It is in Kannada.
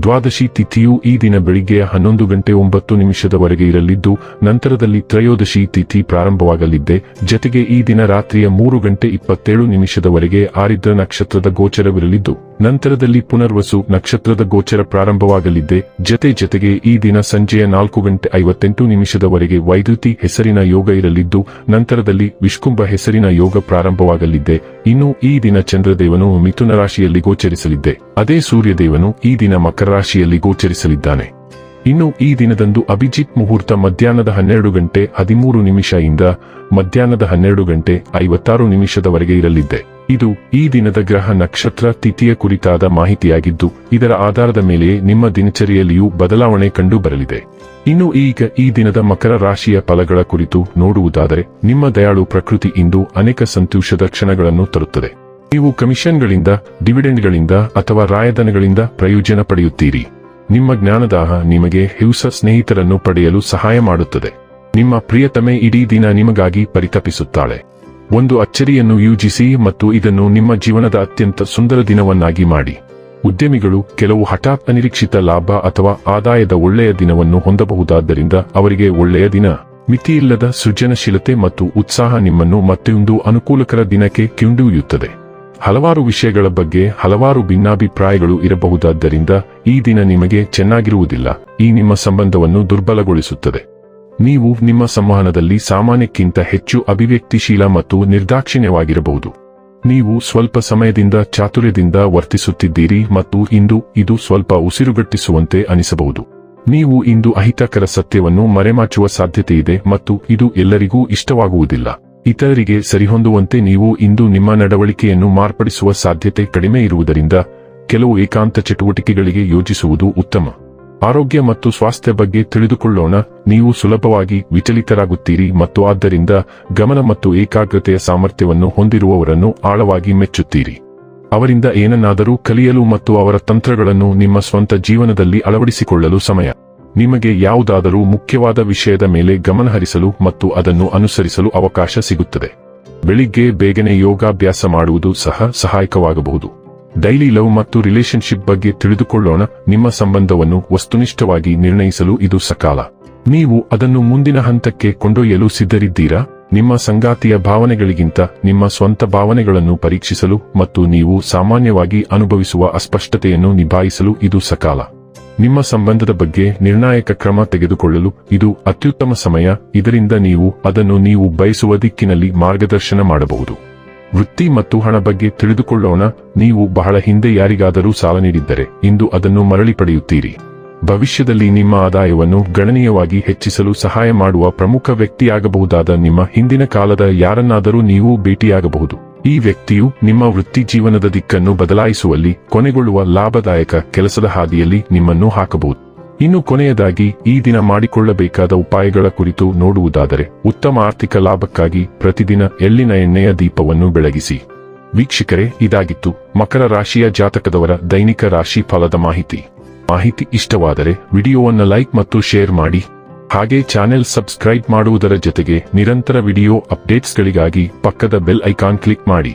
ದ್ವಾದಶಿ ತಿಥಿಯು ಈ ದಿನ ಬೆಳಿಗ್ಗೆ ಹನ್ನೊಂದು ಗಂಟೆ ಒಂಬತ್ತು ನಿಮಿಷದವರೆಗೆ ಇರಲಿದ್ದು, ನಂತರದಲ್ಲಿ ತ್ರಯೋದಶಿ ತಿಥಿ ಪ್ರಾರಂಭವಾಗಲಿದ್ದೆ. ಜತೆಗೆ ಈ ದಿನ ರಾತ್ರಿಯ ಮೂರು ಗಂಟೆ ಇಪ್ಪತ್ತೇಳು ನಿಮಿಷದವರೆಗೆ ಆರಿದ್ರ ನಕ್ಷತ್ರದ ಗೋಚರವಿರಲಿದ್ದು. ನಂತರದಲ್ಲಿ ಪುನರ್ವಸು ನಕ್ಷತ್ರದ ಗೋಚರ ಪ್ರಾರಂಭವಾಗಲಿದ್ದೆ ಜತೆ ಜತೆಗೆ ಈ ದಿನ ಸಂಜೆಯ ನಾಲ್ಕು ಗಂಟೆ ಐವತ್ತೆಂಟು ನಿಮಿಷದವರೆಗೆ ವೈದ್ಯುತಿ ಹೆಸರಿನ ಯೋಗ ಇರಲಿದ್ದು, ನಂತರದಲ್ಲಿ ವಿಷ್ಕುಂಭ ಹೆಸರಿನ ಯೋಗ ಪ್ರಾರಂಭವಾಗಲಿದ್ದೆ ಇನ್ನು ಈ ದಿನ ಚಂದ್ರದೇವನು ಮಿಥುನ ರಾಶಿಯಲ್ಲಿ ಗೋಚರಿಸಲಿದ್ದೆ ಅದೇ ಸೂರ್ಯದೇವನು ಈ ದಿನ ಮಕರ ರಾಶಿಯಲ್ಲಿ ಗೋಚರಿಸಲಿದ್ದಾನೆ. ಇನ್ನು ಈ ದಿನದಂದು ಅಭಿಜಿತ್ ಮುಹೂರ್ತ ಮಧ್ಯಾಹ್ನದ ಹನ್ನೆರಡು ಗಂಟೆ ಹದಿಮೂರು ನಿಮಿಷ ಇಂದ ಮಧ್ಯಾಹ್ನದ ಹನ್ನೆರಡು ಗಂಟೆ ಐವತ್ತಾರು ನಿಮಿಷದವರೆಗೆ ಇರಲಿದ್ದೆ ಇದು ಈ ದಿನದ ಗ್ರಹ ನಕ್ಷತ್ರ ತಿಥಿಯ ಕುರಿತಾದ ಮಾಹಿತಿಯಾಗಿದ್ದು, ಇದರ ಆಧಾರದ ಮೇಲೆ ನಿಮ್ಮ ದಿನಚರಿಯಲ್ಲಿಯೂ ಬದಲಾವಣೆ ಕಂಡು ಬರಲಿದೆ ಇನ್ನು ಈಗ ಈ ದಿನದ ಮಕರ ರಾಶಿಯ ಫಲಗಳ ಕುರಿತು ನೋಡುವುದಾದರೆ, ನಿಮ್ಮ ದಯಾಳು ಪ್ರಕೃತಿ ಇಂದು ಅನೇಕ ಸಂತೋಷದ ಕ್ಷಣಗಳನ್ನು ತರುತ್ತದೆ. ನೀವು ಕಮಿಷನ್ಗಳಿಂದ, ಡಿವಿಡೆಂಡ್ಗಳಿಂದ ಅಥವಾ ರಾಯಧನಗಳಿಂದ ಪ್ರಯೋಜನ ಪಡೆಯುತ್ತೀರಿ. ನಿಮ್ಮ ಜ್ಞಾನದಾಹ ನಿಮಗೆ ಹಿಂಸ ಸ್ನೇಹಿತರನ್ನು ಪಡೆಯಲು ಸಹಾಯ ಮಾಡುತ್ತದೆ. ನಿಮ್ಮ ಪ್ರಿಯತಮೆ ಇಡೀ ದಿನ ನಿಮಗಾಗಿ ಪರಿತಪಿಸುತ್ತಾಳೆ. ಒಂದು ಅಚ್ಚರಿಯನ್ನು ಯೂಜಿಸಿ ಮತ್ತು ಇದನ್ನು ನಿಮ್ಮ ಜೀವನದ ಅತ್ಯಂತ ಸುಂದರ ದಿನವನ್ನಾಗಿ ಮಾಡಿ. ಉದ್ಯಮಿಗಳು ಕೆಲವು ಹಠಾತ್ ಅನಿರೀಕ್ಷಿತ ಲಾಭ ಅಥವಾ ಆದಾಯದ ಒಳ್ಳೆಯ ದಿನವನ್ನು ಹೊಂದಬಹುದಾದ್ದರಿಂದ ಅವರಿಗೆ ಒಳ್ಳೆಯ ದಿನ. ಮಿತಿಯಿಲ್ಲದ ಸೃಜನಶೀಲತೆ ಮತ್ತು ಉತ್ಸಾಹ ನಿಮ್ಮನ್ನು ಮತ್ತೊಂದು ಅನುಕೂಲಕರ ದಿನಕ್ಕೆ ಕಿಂಡೊಯ್ಯುತ್ತದೆ. ಹಲವಾರು ವಿಷಯಗಳ ಬಗ್ಗೆ ಹಲವಾರು ಭಿನ್ನಾಭಿಪ್ರಾಯಗಳು ಇರಬಹುದಾದ್ದರಿಂದ ಈ ದಿನ ನಿಮಗೆ ಚೆನ್ನಾಗಿರುವುದಿಲ್ಲ. ಈ ನಿಮ್ಮ ಸಂಬಂಧವನ್ನು ದುರ್ಬಲಗೊಳಿಸುತ್ತದೆ. ನೀವು ನಿಮ್ಮ ಸಂವಹನದಲ್ಲಿ ಸಾಮಾನ್ಯಕ್ಕಿಂತ ಹೆಚ್ಚು ಅಭಿವ್ಯಕ್ತಿಶೀಲ ಮತ್ತು ನಿರ್ದಾಕ್ಷಿಣ್ಯವಾಗಿರಬಹುದು. ನೀವು ಸ್ವಲ್ಪ ಸಮಯದಿಂದ ಚಾತುರ್ಯದಿಂದ ವರ್ತಿಸುತ್ತಿದ್ದೀರಿ ಮತ್ತು ಇಂದು ಇದು ಸ್ವಲ್ಪ ಉಸಿರುಗಟ್ಟಿಸುವಂತೆ ಅನಿಸಬಹುದು. ನೀವು ಇಂದು ಅಹಿತಕರ ಸತ್ಯವನ್ನು ಮರೆಮಾಚುವ ಸಾಧ್ಯತೆಯಿದೆ ಮತ್ತು ಇದು ಎಲ್ಲರಿಗೂ ಇಷ್ಟವಾಗುವುದಿಲ್ಲ. ಇತರರಿಗೆ ಸರಿಹೊಂದುವಂತೆ ನೀವು ಇಂದು ನಿಮ್ಮ ನಡವಳಿಕೆಯನ್ನು ಮಾರ್ಪಡಿಸುವ ಸಾಧ್ಯತೆ ಕಡಿಮೆ ಇರುವುದರಿಂದ, ಕೆಲವು ಏಕಾಂತ ಚಟುವಟಿಕೆಗಳಿಗೆ ಯೋಜಿಸುವುದು ಉತ್ತಮ. ಆರೋಗ್ಯ ಮತ್ತು ಸ್ವಾಸ್ಥ್ಯ ಬಗ್ಗೆ ತಿಳಿದುಕೊಳ್ಳೋಣ. ನೀವು ಸುಲಭವಾಗಿ ವಿಚಲಿತರಾಗುತ್ತೀರಿ ಮತ್ತು ಆದ್ದರಿಂದ ಗಮನ ಮತ್ತು ಏಕಾಗ್ರತೆಯ ಸಾಮರ್ಥ್ಯವನ್ನು ಹೊಂದಿರುವವರನ್ನು ಆಳವಾಗಿ ಮೆಚ್ಚುತ್ತೀರಿ. ಅವರಿಂದ ಏನನ್ನಾದರೂ ಕಲಿಯಲು ಮತ್ತು ಅವರ ತಂತ್ರಗಳನ್ನು ನಿಮ್ಮ ಸ್ವಂತ ಜೀವನದಲ್ಲಿ ಅಳವಡಿಸಿಕೊಳ್ಳಲು ಸಮಯ. ನಿಮಗೆ ಯಾವುದಾದರೂ ಮುಖ್ಯವಾದ ವಿಷಯದ ಮೇಲೆ ಗಮನಹರಿಸಲು ಮತ್ತು ಅದನ್ನು ಅನುಸರಿಸಲು ಅವಕಾಶ ಸಿಗುತ್ತದೆ. ಬೆಳಿಗ್ಗೆ ಬೇಗನೆ ಯೋಗಾಭ್ಯಾಸ ಮಾಡುವುದು ಸಹ ಸಹಾಯಕವಾಗಬಹುದು. ಡೈಲಿ ಲವ್ ಮತ್ತು ರಿಲೇಶನ್ಶಿಪ್ ಬಗ್ಗೆ ತಿಳಿದುಕೊಳ್ಳೋಣ. ನಿಮ್ಮ ಸಂಬಂಧವನ್ನು ವಸ್ತುನಿಷ್ಠವಾಗಿ ನಿರ್ಣಯಿಸಲು ಇದು ಸಕಾಲ. ನೀವು ಅದನ್ನು ಮುಂದಿನ ಹಂತಕ್ಕೆ ಕೊಂಡೊಯ್ಯಲು ಸಿದ್ಧರಿದ್ದೀರಾ? ನಿಮ್ಮ ಸಂಗಾತಿಯ ಭಾವನೆಗಳಿಗಿಂತ ನಿಮ್ಮ ಸ್ವಂತ ಭಾವನೆಗಳನ್ನು ಪರೀಕ್ಷಿಸಲು ಮತ್ತು ನೀವು ಸಾಮಾನ್ಯವಾಗಿ ಅನುಭವಿಸುವ ಅಸ್ಪಷ್ಟತೆಯನ್ನು ನಿಭಾಯಿಸಲು ಇದು ಸಕಾಲ. ನಿಮ್ಮ ಸಂಬಂಧದ ಬಗ್ಗೆ ನಿರ್ಣಾಯಕ ಕ್ರಮ ತೆಗೆದುಕೊಳ್ಳಲು ಇದು ಅತ್ಯುತ್ತಮ ಸಮಯ. ಇದರಿಂದ ನೀವು ಅದನ್ನು ನೀವು ಬಯಸುವ ದಿಕ್ಕಿನಲ್ಲಿ ಮಾರ್ಗದರ್ಶನ ಮಾಡಬಹುದು. ವೃತ್ತಿ ಮತ್ತು ಹಣ ಬಗ್ಗೆ ತಿಳಿದುಕೊಳ್ಳೋಣ. ನೀವು ಬಹಳ ಹಿಂದೆ ಯಾರಿಗಾದರೂ ಸಾಲ ನೀಡಿದ್ದರೆ ಇಂದು ಅದನ್ನು ಮರಳಿ ಪಡೆಯುತ್ತೀರಿ. ಭವಿಷ್ಯದಲ್ಲಿ ನಿಮ್ಮ ಆದಾಯವನ್ನು ಗಣನೀಯವಾಗಿ ಹೆಚ್ಚಿಸಲು ಸಹಾಯ ಮಾಡುವ ಪ್ರಮುಖ ವ್ಯಕ್ತಿಯಾಗಬಹುದಾದ ನಿಮ್ಮ ಹಿಂದಿನ ಕಾಲದ ಯಾರನ್ನಾದರೂ ನೀವು ಭೇಟಿಯಾಗಬಹುದು. ಈ ವ್ಯಕ್ತಿಯು ನಿಮ್ಮ ವೃತ್ತಿ ಜೀವನದ ದಿಕ್ಕನ್ನು ಬದಲಾಯಿಸುವಲ್ಲಿ ಕೊನೆಗೊಳ್ಳುವ ಲಾಭದಾಯಕ ಕೆಲಸದ ಹಾದಿಯಲ್ಲಿ ನಿಮ್ಮನ್ನು ಹಾಕಬಹುದು. ಇನ್ನು ಕೊನೆಯದಾಗಿ ಈ ದಿನ ಮಾಡಿಕೊಳ್ಳಬೇಕಾದ ಉಪಾಯಗಳ ಕುರಿತು ನೋಡುವುದಾದರೆ ಉತ್ತಮ ಆರ್ಥಿಕ ಲಾಭಕ್ಕಾಗಿ ಪ್ರತಿದಿನ ಎಳ್ಳಿನ ಎಣ್ಣೆಯ ದೀಪವನ್ನು ಬೆಳಗಿಸಿ. ವೀಕ್ಷಕರೇ, ಇದಾಗಿತ್ತು ಮಕರ ರಾಶಿಯ ಜಾತಕದವರ ದೈನಿಕ ರಾಶಿ ಫಲದ ಮಾಹಿತಿ. ಮಾಹಿತಿ ಇಷ್ಟವಾದರೆ ವಿಡಿಯೋವನ್ನು ಲೈಕ್ ಮತ್ತು ಶೇರ್ ಮಾಡಿ. ಹಾಗೆ ಚಾನೆಲ್ ಸಬ್ಸ್ಕ್ರೈಬ್ ಮಾಡುವುದರ ಜೊತೆಗೆ ನಿರಂತರ ವಿಡಿಯೋ ಅಪ್ಡೇಟ್ಸ್ಗಳಿಗಾಗಿ ಪಕ್ಕದ ಬೆಲ್ ಐಕಾನ್ ಕ್ಲಿಕ್ ಮಾಡಿ.